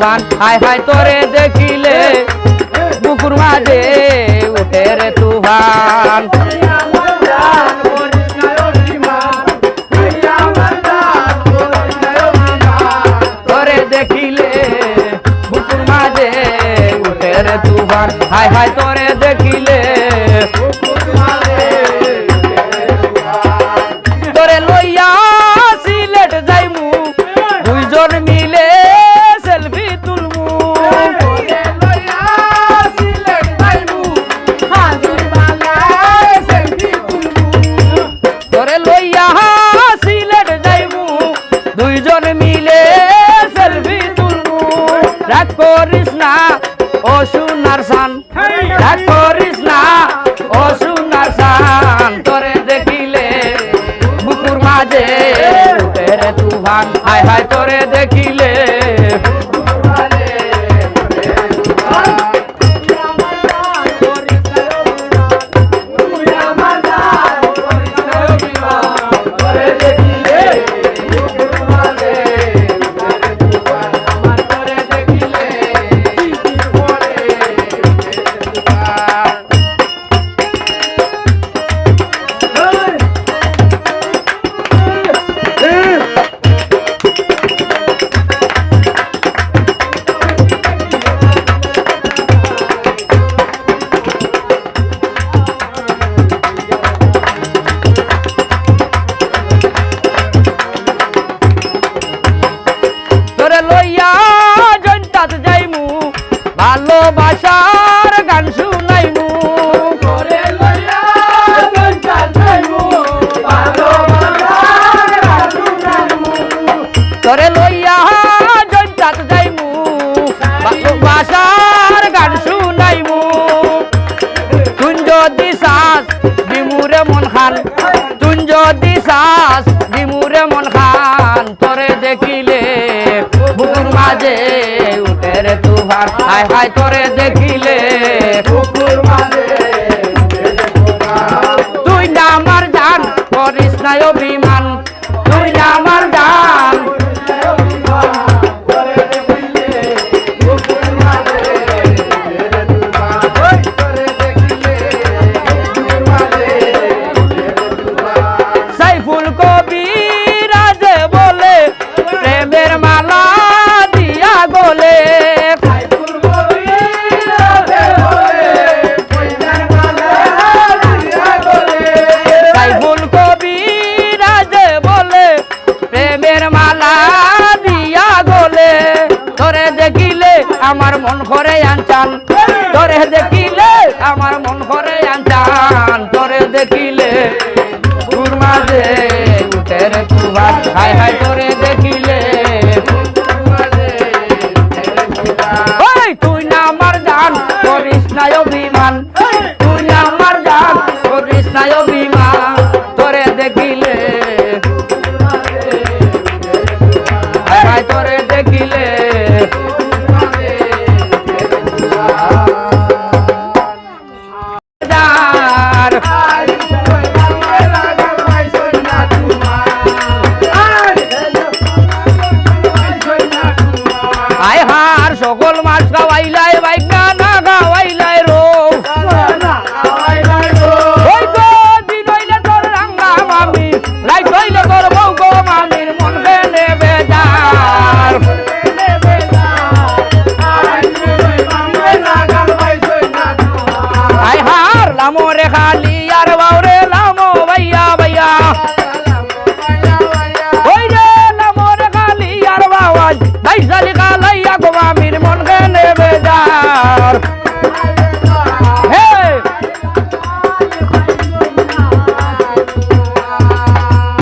তুফান high high তোরে দেখিলে বুকুর মাঝে উঠে রে তুফান। তোরে দেখিলে বুকুর মাঝে উঠে রে তুফান। হাই হাই তোরে দেখিলে দুইজন মিলে সেলফি তুলবো। রাগ করিস না খান তুন যদি শ্বাস দিমুরে মন খান। তোরে দেখিলে বুকুর মাঝে উঠে রে তুফান। হায় হায় তোরে দেখিলে তুই আমার মন করে আঞ্চাল তোরে দেখিলে আমার মন করে আনচান। তোরে দেখিলে তোর মাঝে উঠে রে হাই হাই তোরে দেখিলে